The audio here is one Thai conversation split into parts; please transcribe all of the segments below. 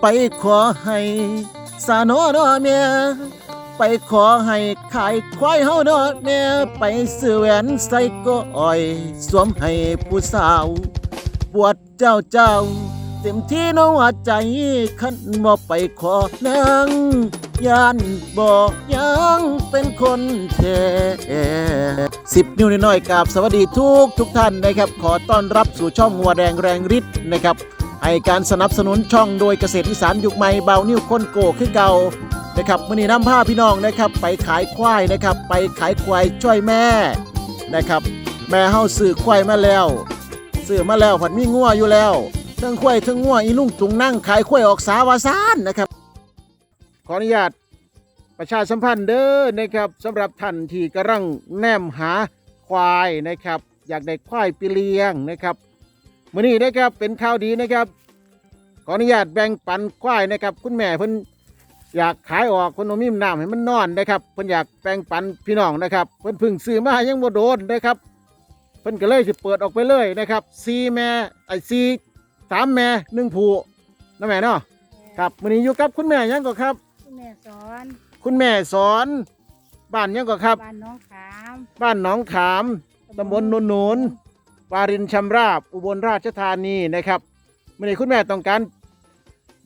ไปขอให้สาโนนอเมียไปขอให้ขายควายเฮาดอเมียไปซื้อแหวนใส่ก็อ่อย สวมให้ผู้สาว ปวดเจ้าเจ้า เต็มที่น้องว่าใจขันบ่ไปขอนางยานบอกยังเป็นคนแท้สิบนิ้วน้อยกับสวัสดีทุกทุกท่านนะครับ ขอต้อนรับสู่ช่องงัวแดงแรงฤทธิ์นะครับ ให้การสนับสนุนช่องโดยเกษตรอีสานยุคใหม่เบานิ้วค้นโกขึ้นเก่านะครับมื่อนี้น้ำผ้าพี่น้องนะครับ ไปขายควายนะครับ ไปขายควายช่วยแม่นะครับ แม่เฮาซื้อควายมาแล้วซื้อมาแล้วผัดมีงัวอยู่แล้วทั้งควายทั้งงัวอีลุงตุงนั่งขายควายออกสาวาซานนะครับ ขออนุญาตประชาสัมพันธ์เด้อนะครับสำหรับท่านที่กำลังแนมหาควายนะครับ อยากได้ควายไปเลี้ยงนะครับ มื้อนี้นะครับเป็นข่าวดีนะครับขออนุญาตแบ่งปันควายนะครับ คุณแม่เพิ่นอยากขายออกคนเอามีมน้ำให้มันนอนนะครับเพิ่นอยากแบ่งปันพี่น้องนะครับ เพิ่นเพึ่งซื้อมายังบ่โดนนะครับ เพิ่นก็เลยสิเปิดออกไปเลยนะครับซีแม่ไอ้ซีสามแม่หนึ่งผูนะแม่เนาะครับวันนี้อยู่กับคุณแม่ยังก็ครับ คุณแม่สอนคุณแม่สอนบ้านยังก็ครับ บ้านน้องขามบ้านหนองขามตำบลโนนโนน วารินชำราบ อุบลราชธานีนะครับวันนี้คุณแม่ต้องการ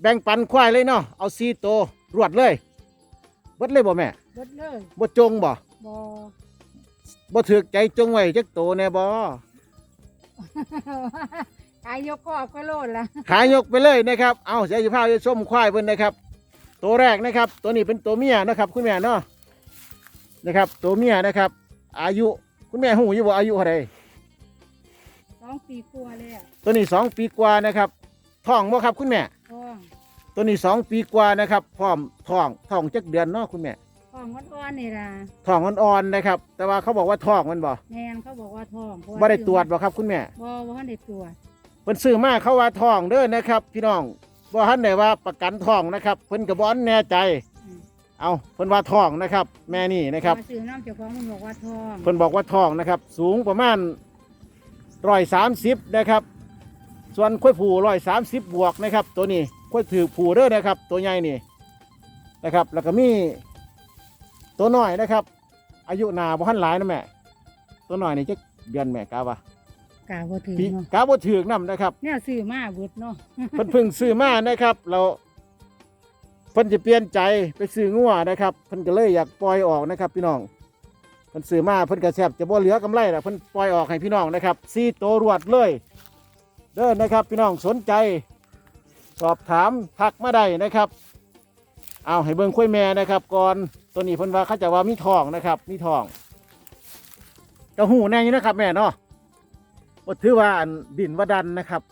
แบ่งปันควายเลยเนาะเอาซีโตวรวดเลยเบิดเลยบ่แม่เบิดเลยบ่จงบ่บอ บ่ถือใจจงไว้จักโตแน่บ่ขายยกครอบก็โลดละขายกไปเลยนะครับเอาเสียสิพาไปส้มควายเพิ่นนะครับ ตัวแรกนะครับ ตัวนี้เป็นตัวเมียนะครับคุณแม่เนาะนะครับ ตัวเมียนะครับ อายุคุณแม่หูอยู่บ่อายุเท่าไหรส องปีกลัวาเลยอะตัวนี้สองปีกว่านะครับท้องบ่ครับคุณแม่ ท้องตัวนี้สองปีกว่านะครับ พร้อมท้องท้องจักเดือนเนาะคุณแม่ท้องอ่อนๆนี่ล่ะท้องอ่อนๆนะครับ แต่ว่าเขาบอกว่าท้องมันบ่แนนเขาบอกว่าท้องเพาะาบ่ได้ตรวจบ่ครับคุณแม่บ่บ่ทันได้ตรวจเพิ่นซื้อมาเขาว่าท้องเด้อนะครับ พี่น้องบ่ทันได้ว่าประกันท้องนะครับเพิ่นก็บ่แน่ใจอืมเอาเพิ่นว่าท้องนะครับ แม่นี่นะครับมาซื้อน้ำเจ้าของมันบอกว่าท้องเพิ่นบอกว่าท้องนะครับ สูงประมาณ ร้อยสามสิบนะครับ ส่วนข้อยผูร้อยสามสิบบวกนะครับ ตัวนี้ข้อยถือผูเด้อนะครับ ตัวใหญ่นี่นะครับ แล้วก็มีตัวน้อยนะครับ อายุหนาบ่ทันหลายนะแม่ตัวน้อยนี่จะเดือนแม่กาวะกาบ่ถึงปีเนาะกาบ่ถือกนํนะครับ เนี่ยซื้อมาเบิดเนาะเพิ่นเพิ่งซื้อมานะครับ เราเพิ่นจะเปลี่ยนใจไปซื้องัวนะครับ เพิ่นก็เลยอยากปล่อยออกนะครับ พี่น้อง เพิ่นซื้อมาเพิ่นก็แทบจะบ่เหลือกำไรแล้วเพิ่นปล่อยออกให้พี่น้องนะครับซีโตวรวดเลย เด้อนะครับ พี่น้องสนใจ สอบถามทักมาได้นะครับ เอาให้เบิ่งคุยแม่นะครับ ก่อนตัวนี้เพิ่นว่าเขาจะว่ามีทองนะครับมีทองกระหูแน่อยู่นะครับ แม่เนาะบ่ถือว่าอันดินว่าดันนะครับ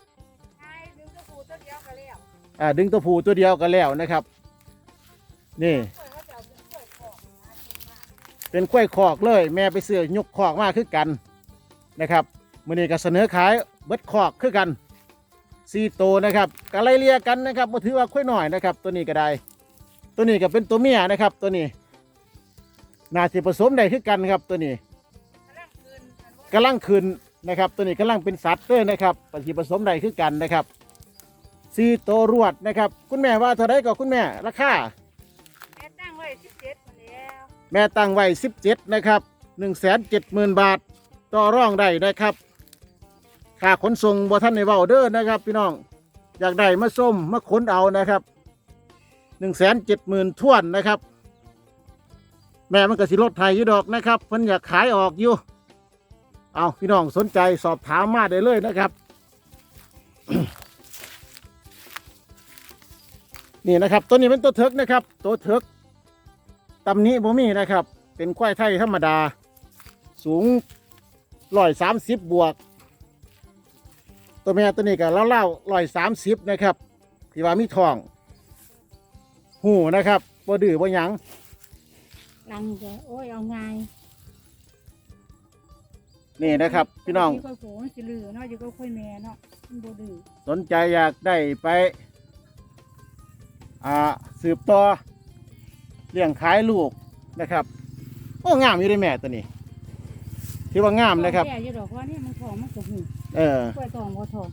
ใช่ดึงตัวผูตัวเดียวก็แล้วอ่าดึงตัวผูตัวเดียวก็แล้วนะครับ นี่ เป็นกล้วยขอกเลย แม่ไปเสือยกขอกมาคือกันนะครับมื่อนี้ก็เสนอขายเบิดขอกคือกันซีโตนะครับก็ไล่เลี่ยกันนะครับมาถือว่าค่อยหน่อยนะครับ ตัวนี้ก็ได้ ตัวนี้ก็เป็นตัวเมียนะครับ ตัวนี้นาสิผสมได้คือกันครับตัวนี้กำลังคืนนะครับ ตัวนี้กำลังเป็นสัตว์เลยนะครับปฏิผสมได้คือกันนะครับซีโตรวดนะครับ คุณแม่ว่าเท่าไรก็คุณแม่ราคา แม่ตั้งไว้17 นะครับ 170,000 บาท ต่อร่องได้นะครับค่าขนส่งบ่ท่านในเว้าเด้อนะครับ พี่น้อง อยากได้มาส้มมาขนเอานะครับ 170,000ท่วนนะครับ แม่มันก็สิลดไทยอยู่ดอกนะครับเพิ่นอยากขายออกอยู่ เอาพี่น้องสนใจสอบถามมาได้เลยนะครับ นี่นะครับ ตัวนี้เป็นตัวเถิกนะครับ ตัวเถิก ตำหนี้บ่มีนะครับ เป็นควายไทยธรรมดา สูงร้อยสามสิบบวก ตัวแม่ตัวนี้ก็เล่าๆร้อยสามสิบนะครับที่ว่ามีทอง หูนะครับบ่ดื้อบ่หยังลังจะโอ้ยเอาไงายนี่นะครับ พี่น้องที่ค่อยโผล่มันสิลือเนาะอยู่ก็ค่อยแม่เนาะมันบ่ดื้อสนใจอยากได้ไป อ่า สืบต่อ เลี้ยงขายลูกนะครับโอ้งามอยู่ได้แม่ตัวนี้ที่ว่างามนะครับแก่อยู่ดอกว่านี่มันทองมันก็หูเออกล้วยทองบ่ทอง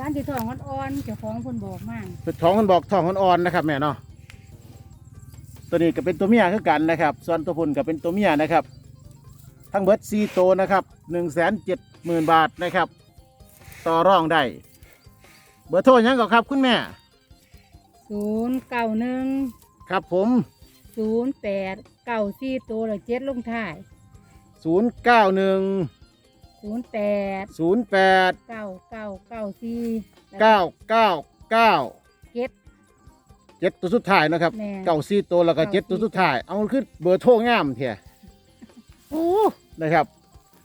ร้านที่ทองอ่อนๆเจ้าของเพิ่นบอกมาเป็นท้องมันบอกท้องมันอ่อนนะครับ แม่เนาะตัวนี้ก็เป็นตัวเมียคือกันนะครับ ส่วนตัวพุ่นก็เป็นตัวเมียนะครับ ทั้งเบิดซีโตวนะครับหนึ่งแสนเจ็ดหมื่นบาทนะครับ ต่อรองได้เบอร์โทรหยังก่อนครับคุณแม่ศูนย์เก้าหนึ่ง ครับผมศูนย์แปดเก้าสี่ตัวละเจ็ดลงท้ายศูนย์เก้าหนึ่งศูนย์แปดศูนย์แปดเก้าเก้าเก้าสี่เก้าเก้าเก้าเจ็ดเจ็ดตัวสุดท้ายนะครับแม่เก้าซีตัวแล้วก็เก้าเจ็ดตัวสี่สุดท้าย เอาขึ้นเบอร์โทรงามเถอะโอ้นะครับ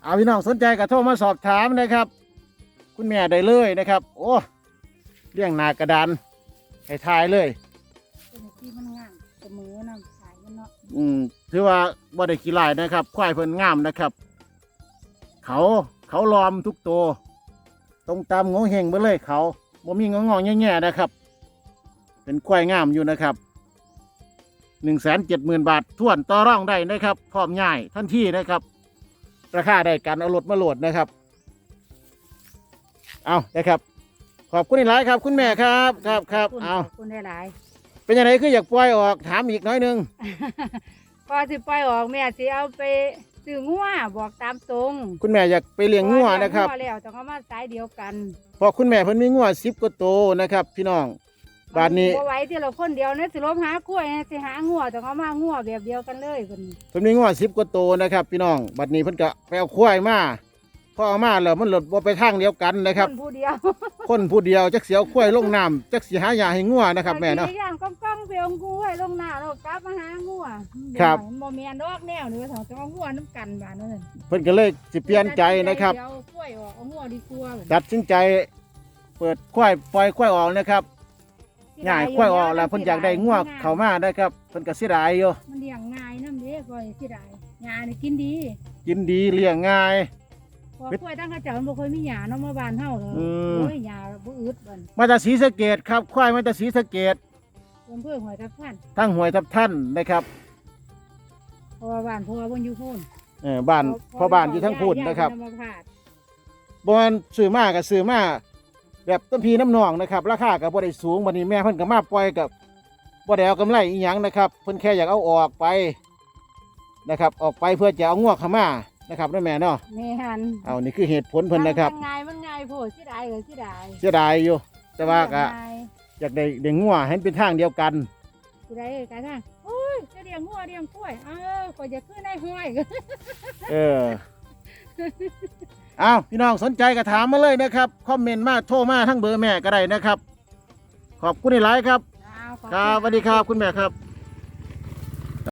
เอาพี่น้องสนใจก็โทรมาสอบถามนะครับ คุณแม่ได้เลยนะครับ โอ้เลี้ยงหนากระดานให้ทายเลย เสมอน้ำขายมันเนาะอืมถือว่าบ่ได้กี่ลายนะครับ ควายเพิ่นงามนะครับ เขาเขาล้อมทุกตัวตรงตามงงเฮงไปเลยเขาบ่มีงองงๆแง่ๆนะครับ เป็นควายงามอยู่นะครับหนึ่งแสนเจ็ดหมื่นบาทท่วนต่อร่องได้นะครับ พร้อมง่ายทันทีนะครับ ราคาได้กันเอารถมาโหลดนะครับ เอานะครับ ขอบคุณอีกหลายครับ คุณแม่ครับ ครับครับขณเอา ขอบคุณได้หลาย เป็นยังไงคืออยากปล่อยออกถามอีกน้อยหนึงพอสิปล่อยออกแม่สิเอาไปซื้องัวบอกตามตรงคุณแม่อยากไปเลี้ยงงัวนะครับงัวแล้วต้องเอามาสายเดียวกันเพราะคุณแม่เพิ่นมีงัวสิบกว่าโตวนะครับ พี่น้อง บาดนี้ บ่ไหวที่เราคนเดียวเนี่ยสิลบหากล้วยเนี่ยสิหางัวต้องเอามางัวแบบเดียวกันเลยเพิ่นเพิ่นมีงัวสิบกว่าโตวนะครับ พี่น้องบัดนี้เพิ่นก็ไปเอาควายมาพ อเอามาแล้วมันหลดบ่ไปทางเดียวกันนะครับนผู้เดียวคนผู้เดียวจักเสียวควายลงน้ำจักสิหายาให้งัวนะครับแม่เนาะบงทีย่างก้องๆเพียงกูให้ลงหน้าเรากลับมาหางัวครับมันบ่แม่นดอกแนวนี่ว่าต้องเอางัวน้ำกันบาดนั่นเพิ่นก็เลยสิเปลี่ยนใจนะครับ เดี๋ยวกล้วยออกเอางัวดีกว่าตัดสินใจเปิดควายปล่อยควายออกนะครับง่ายควายออกแล้วเพิ่นอยากได้งัวเข้ามานะครับเพิ่นก็เสียดายอยู่มันเลี้ยงง่ายน้ำเด้กล้วยสิได้หญ้านี่กินดี กินดีเลี้ยงง่าย พอกล้วยตั้งกระเจ้ามันบ่เคยมีหญ้าเนาะมาบ้านเฮาเลยอืม โอ้ยหญ้าบ่อึดเบิ่นมาจากศรีสะเกดครับควายมาจากศรีสะเกดอำเภอห้วยตะพันทั้งหวยทับท่านนะครับเพราะว่าบ้านพ่อเพิ่นอยู่พูนเออบ้านพ่อบ้านอยู่ทั้งพูนนะครับย่าเพิ่นเอามาพาดบอนซื้อมากับซื้อมาแบบต้นพีน้ำนองนะครับ ราคากับบ่ได้สูงบันนี้แม่เพิ่นก็มาปล่อยกับบ่ได้เอากำไรอีหยังนะครับ เพิ่นแค่อยากเอาออกไปนะครับ ออกไปเพื่อจะเอางวกเข้ามา นะครับนั่นแม่เนาะแม่หันเอานี่คือเหตุผลเพิ่นนะครับมันง่ายมันง่ายโพดสิได้ก็สิได้เสียดายอยู่ แต่ว่าก็ง่ายอยากได้เด้งงัวให้เป็นทางเดียวกันสิได้ก็ได้โอ้ยจะเลี้ยงงัวเลี้ยงกล้วยเออก็จะขึ้นในห้อยเออเอาพี่น้องสนใจก็ถามมาเลยนะครับคอมเมนต์มาโทรมาทั้งเบอร์แม่ก็ได้นะครับ ขอบคุณหลายๆครับอ้าวขอณครับสวัสดีครับคุณแม่ครับค